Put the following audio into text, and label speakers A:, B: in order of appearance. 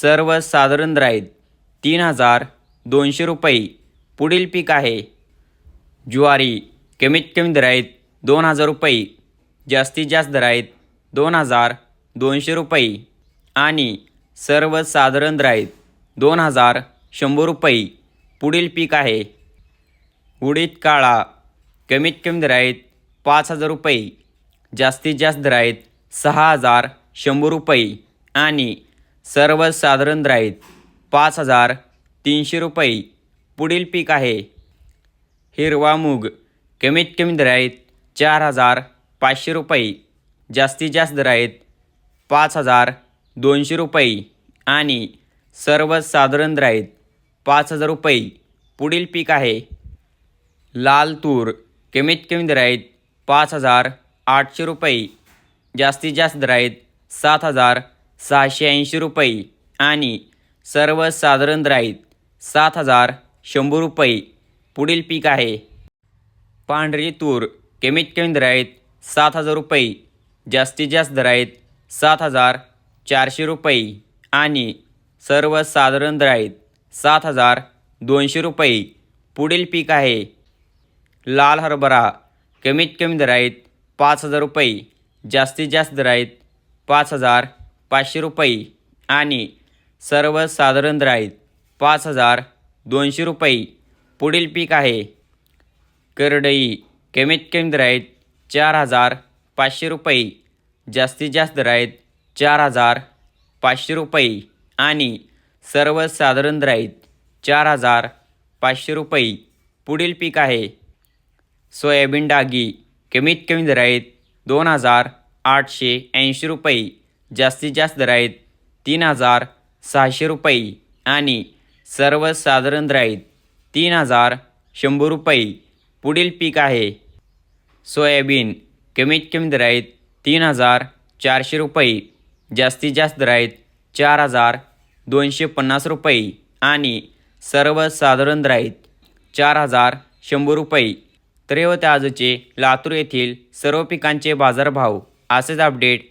A: सर्वसाधारण साधारण आहेत तीन हजार दोनशे रुपये. पुढील पीक आहे. ज्वारी कमीत कमी दराईत दोन हजार रुपये. जास्तीत जास्त दराईत दोन हजार दोनशे रुपये. आणि सर्वसाधारण साधारण आहेत दोन हजार शंभर रुपये. पुढील पीक आहे. उडीद काळा कमीत कमी दराईत पाच हजार रुपये. जास्तीत जास्त दर आहेत सहा हजार शंभर रुपये. आणि सर्वसाधारण दर पाच हजार तीनशे रुपये. पुढील पीक आहे. हिरवा मूग कमीत कमी दराईत चार हजार पाचशे रुपये. जास्तीत जास्त दराईत पाच हजार दोनशे रुपये. आणि सर्वसाधारण दर पाच हजार रुपये. पुढील पीक आहे. लाल तूर कमीत कमी दराईत पाच हजार आठशे रुपये. जास्तीत जास्त दराईत सात हजार सहाशे ऐंशी रुपये आणि सर्वसाधारण दर सात हजार शंभर रुपये. पुढील पीक आहे. पांढरी तूर कमीत कमी दर सात हजार रुपये. जास्तीत जास्त दर आहेत सात हजार चारशे रुपये आणि सर्वसाधारण दर सात हजार दोनशे रुपये. पुढील पीक आहे. लाल हरभरा कमीत कमी दर पाच हजार रुपये. जास्तीत जास्त दर आहेत पाच हजार पाचशे रुपये आणि सर्वसाधारण राईत पाच हजार दोनशे रुपये. पुढील पीक आहे. करडई कमीत कमी राईत चार हजार पाचशे रुपये. जास्तीत जास्त राईत चार हजार पाचशे रुपये आणि सर्वसाधारण राईत चार हजार पाचशे रुपये. पुढील पीक आहे. सोयाबीन डागी कमीत कमी राईत दोन हजार आठशे ऐंशी रुपये. जास्तीत जास्त दर आहेत तीन हजार सहाशे रुपये आणि सर्वसाधारण दर आहेत तीन हजार शंभर रुपये. पुढील पीक आहे. सोयाबीन कमीत कमी दर आहेत तीन हजार चारशे रुपये. जास्तीत जास्त दर आहेत चार हजार दोनशे पन्नास रुपये आणि सर्वसाधारण दर आहेत चार हजार शंभर रुपये. तर होते आजचे लातूर येथील सर्व पिकांचे बाजारभाव असेच अपडेट